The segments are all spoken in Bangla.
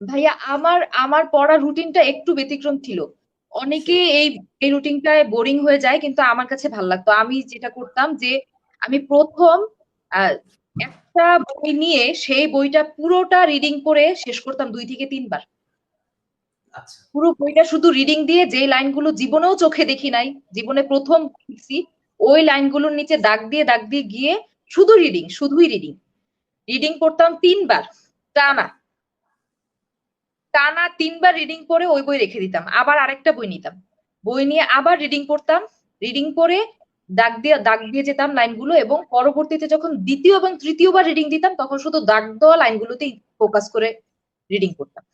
ভাইয়া আমার আমার পড়া রুটিনটা একটু ব্যতিক্রম ছিল। অনেকে এই এই রুটিনটায় বোরিং হয়ে যায় কিন্তু আমার কাছে ভালো লাগতো। আমি যেটা করতাম যে আমি প্রথম একটা বই নিয়ে সেই বইটা পুরোটা রিডিং করে শেষ করতাম দুই থেকে তিনবার। আচ্ছা। পুরো বইটা শুধু রিডিং দিয়ে যে লাইনগুলো জীবনেও চোখে দেখি নাই জীবনে প্রথম ওই লাইনগুলোর নিচে দাগ দিয়ে দাগ দিয়ে গিয়ে শুধু রিডিং শুধুই রিডিং রিডিং করতাম তিনবার টানা। টানা তিনবার রিডিং করে ওই বই রেখে দিতাম। আবার আরেকটা বই নিতাম। বই নিয়ে আবার রিডিং করতাম রিডিং করে দাগ দিয়ে দাগ দিয়ে যেতাম লাইনগুলো এবং পরবর্তীতে যখন দ্বিতীয় এবং তৃতীয়বার রিডিং দিতাম, তখন শুধু দাগ দেওয়া লাইনগুলোতেই ফোকাস করে রিডিং করতাম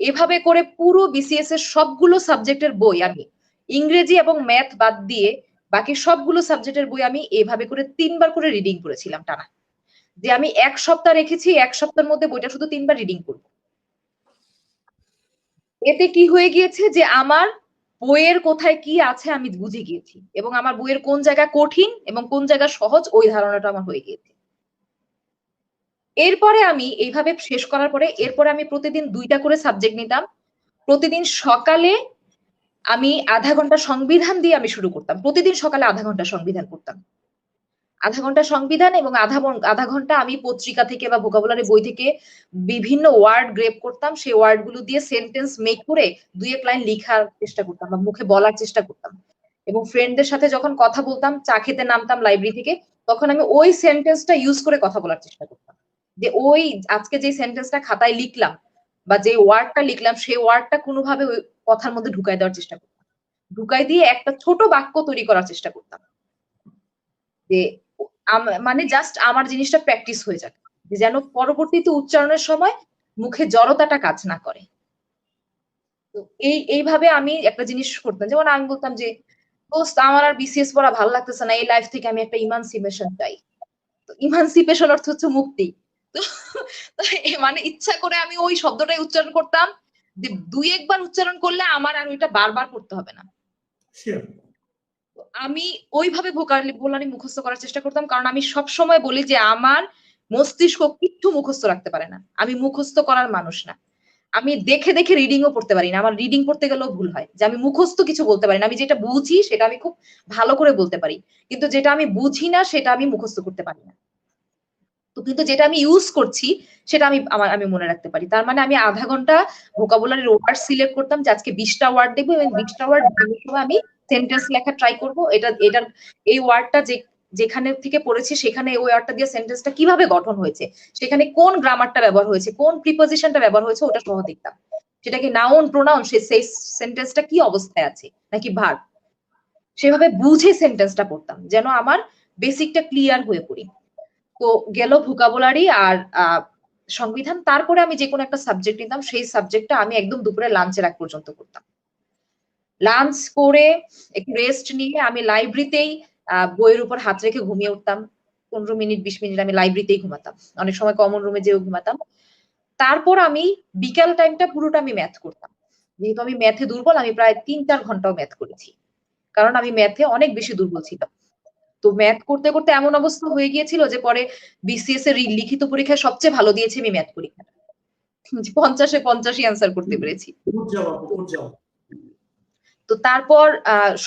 এভাবে করে পুরো বিসিএস এর সবগুলো সাবজেক্টের বই আমি ইংরেজি এবং ম্যাথ বাদ দিয়ে বাকি সবগুলো সাবজেক্টের বই আমি এভাবে করে তিনবার করে রিডিং করেছিলাম টানা। যে আমি এক সপ্তাহ রেখেছি, এক সপ্তাহের মধ্যে বইটা শুধু তিনবার রিডিং করব। এতে কি হয়ে গিয়েছে যে আমার বইয়ের কোথায় কি আছে আমি বুঝে গিয়েছি এবং আমার বইয়ের কোন জায়গা কঠিন এবং কোন জায়গা সহজ ওই ধারণাটা আমার হয়ে গিয়েছে। এরপরে আমি এইভাবে শেষ করার পরে এরপরে আমি প্রতিদিন দুইটা করে সাবজেক্ট নিতাম। প্রতিদিন সকালে আমি আধা ঘণ্টা সংবিধান দিয়ে আমি শুরু করতাম। প্রতিদিন সকালে আধা ঘণ্টা সংবিধান করতাম আধা ঘণ্টা সংবিধান এবং আধা আধা ঘণ্টা আমি পত্রিকা থেকে বা ভোকাবুলারি বই থেকে বিভিন্ন ওয়ার্ড গ্রেপ করতাম। সেই ওয়ার্ডগুলো দিয়ে সেন্টেন্স মেক করে দুই এক লাইন লেখার চেষ্টা করতাম বা মুখে বলার চেষ্টা করতাম। এবং ফ্রেন্ডদের সাথে যখন কথা বলতাম, চা খেতে নামতাম লাইব্রেরি থেকে, তখন আমি ওই সেন্টেন্সটা ইউজ করে কথা বলার চেষ্টা করতাম। যে ওই আজকে যে সেন্টেন্সটা খাতায় লিখলাম বা যে ওয়ার্ডটা লিখলাম, সেই ওয়ার্ডটা কোনোভাবে ওই কথার মধ্যে ঢুকাই দেওয়ার চেষ্টা করতাম। ঢুকাই দিয়ে একটা ছোট বাক্য তৈরি করার চেষ্টা করতাম। যে মানে জাস্ট আমার জিনিসটা প্র্যাকটিস হয়ে যাবে যেন পরবর্তীতে উচ্চারণের সময় মুখে জড়তাটা কাজ না করে। তো এই, এইভাবে আমি একটা জিনিস করতাম। যেমন আমি বলতাম যে, দোস্ত, আমার আর বিসিএস পড়া ভালো লাগতেছে না। এই লাইফ থেকে আমি একটা ইমানসিপেশন চাই। তো ইমানসিপেশন অর্থ হচ্ছে মুক্তি। তো মানে ইচ্ছা করে আমি ওই শব্দটাই উচ্চারণ করতাম। যে দুই একবার উচ্চারণ করলে আমার আর ওইটা বারবার করতে হবে না। আমি ওইভাবে ভোকাবুলারি মুখস্থ করার চেষ্টা করতাম, কারণ আমি সব সময় বলি যে আমার মস্তিষ্ক কিচ্ছু মুখস্থ রাখতে পারে না। আমি মুখস্থ করার মানুষ না। আমি দেখে দেখে রিডিংও পড়তে পারি না। আমার রিডিং পড়তে গেলেও ভুল হয়। যে আমি মুখস্থ কিছু বলতে পারি না। আমি যেটা বুঝি সেটা আমি খুব ভালো করে বলতে পারি। কিন্তু যেটা আমি বুঝি না সেটা আমি মুখস্থ করতে পারি না। তো কিন্তু যেটা আমি ইউজ করছি সেটা আমি, আমার, আমি মনে রাখতে পারি। তার মানে আমি আধা ঘণ্টা ভোকাবুলারির ওয়ার্ড সিলেক্ট করতাম যে আজকে বিশটা ওয়ার্ড দেখব এবং বিশটা ওয়ার্ড আমি সেন্টেন্স লেখা ট্রাই করব, এটা, এটার, এই ওয়ার্ডটা যে, যেখানে থেকে পড়েছি সেখানে ওই ওয়ার্ডটা দিয়ে সেন্টেন্সটা কীভাবে গঠন হয়েছে, সেখানে কোন গ্রামারটা ব্যবহার হয়েছে, কোন প্রিপোজিশনটা ব্যবহার হয়েছে ওটা সহ দেখতাম। সেটা কি নাউন প্রোনাউন সেই সেন্টেন্সটা কি অবস্থায় আছে, নাকি ভার্ব সেভাবে বুঝে সেন্টেন্সটা পড়তাম, যেন আমার বেসিকটা ক্লিয়ার হয়ে পড়ি। তো গেল ভোকাবুলারি আর সংবিধান, তারপরে আমি যে কোনো একটা সাবজেক্ট নিতাম, সেই সাবজেক্টটা আমি একদম দুপুরে লাঞ্চের আগ পর্যন্ত করতাম। লাঞ্চ করে একটু রেস্ট নিয়ে আমি লাইব্রেরিতেই বইয়ের উপর হাত রেখে ঘুমিয়ে উঠতাম। পনেরো মিনিট, বিশ মিনিট আমি লাইব্রেরিতেই ঘুমাতাম। অনেক সময় কমন রুমে যেও ঘুমাতাম। তারপর আমি বিকাল টাইমটা পুরোটা আমি ম্যাথ করতাম। যেহেতু আমি ম্যাথে দুর্বল, আমি প্রায় তিন চার ঘন্টাও ম্যাথ করেছি। কারণ আমি ম্যাথে অনেক বেশি দুর্বল ছিলাম। তো ম্যাথ করতে করতে এমন অবস্থা হয়ে গিয়েছিল যে পরে বিসিএস এর লিখিত পরীক্ষায় সবচেয়ে ভালো দিয়েছি আমি ম্যাথ পরীক্ষাটা। পঞ্চাশে পঞ্চাশই অ্যান্সার করতে পেরেছি। তো তারপর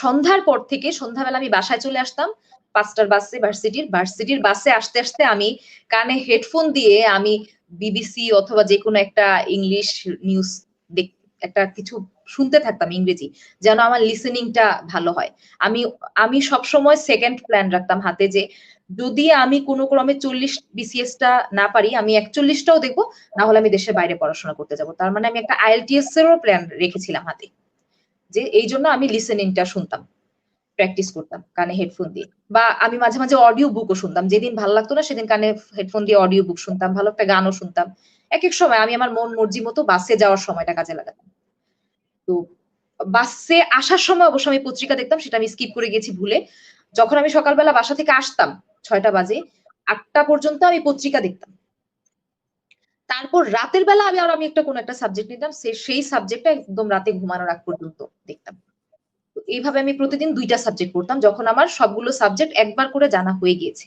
সন্ধ্যার পর থেকে সন্ধ্যাবেলা আমি বাসায় চলে আসতাম, পাঁচটার বাসে, ভার্সিটির ভার্সিটির বাসে আসতে আসতে আমি কানে হেডফোন দিয়ে আমি বিবিসি অথবা যে কোনো একটা ইংলিশ নিউজ একটা কিছু শুনতে থাকতাম ইংরেজি, যেন আমার লিসেনিংটা ভালো হয়। আমি আমি সবসময় সেকেন্ড প্ল্যান রাখতাম হাতে যে, যদি আমি কোনো ক্রমে চল্লিশ বিসিএস টা না পারি, আমি একচল্লিশটাও দেখব না হলে আমি দেশের বাইরে পড়াশোনা করতে যাব। তার মানে আমি একটা আইএলটিএস এরও প্ল্যান রেখেছিলাম হাতে। যে এই জন্য আমি লিসেনিংটা শুনতাম প্র্যাকটিস করতাম কানে হেডফোন দিয়ে। বা আমি মাঝে মাঝে অডিও বুকও শুনতাম, যেদিন ভালো লাগতো না সেদিন কানে হেডফোন দিয়ে অডিও বুক শুনতাম, ভালো একটা গানও শুনতাম। এক এক সময় আমি আমার মন মর্জি মতো বাসে যাওয়ার সময়টা কাজে লাগাতাম। তো বাসে আসার সময় অবশ্য আমি পত্রিকা দেখতাম, সেটা আমি স্কিপ করে গেছি ভুলে। যখন আমি সকালবেলা বাসা থেকে আসতাম, ছয়টা বাজে, আটটা পর্যন্ত আমি পত্রিকা দেখতাম। তারপর রাতের বেলা আমি আর আমি একটা কোন একটা সাবজেক্ট নিতাম সেই সাবজেক্টটা একদম রাতে ঘুমানোর আগ পর্যন্ত দেখতাম। এইভাবে আমি প্রতিদিন দুইটা সাবজেক্ট পড়তাম, যখন আমার সবগুলো সাবজেক্ট একবার করে জানা হয়ে গিয়েছে।